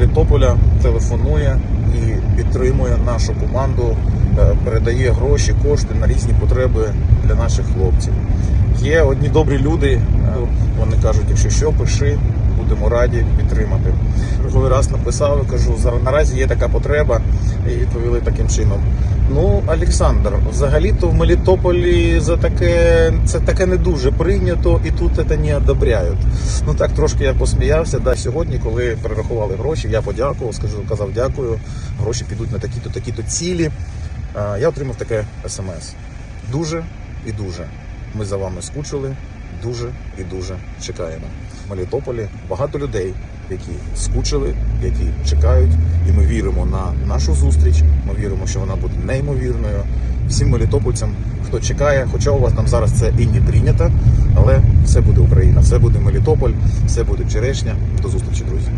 Мелітополя телефонує і підтримує нашу команду, е, передає гроші, кошти на різні потреби для наших хлопців. Є одні добрі люди, е, вони кажуть, якщо що, пиши, будемо раді підтримати. Другий раз написав і кажу, наразі є така потреба, і відповіли таким чином. Ну, Олександр, взагалі-то в Мелітополі за таке це таке не дуже прийнято, і тут це не одобряють. Ну так трошки я посміявся. Да, сьогодні, коли перерахували гроші, я подякував, скажу, казав дякую. Гроші підуть на такі-то, такі-то цілі. Я отримав таке смс. Дуже і дуже. Ми за вами скучили, дуже і дуже чекаємо. В Мелітополі багато людей, які скучили, які чекають, і ми віримо на нашу зустріч. Ми віримо, що вона буде неймовірною. Всім мелітопольцям, хто чекає, хоча у вас там зараз це і не прийнято, але все буде Україна, все буде Мелітополь, все буде черешня. До зустрічі, друзі.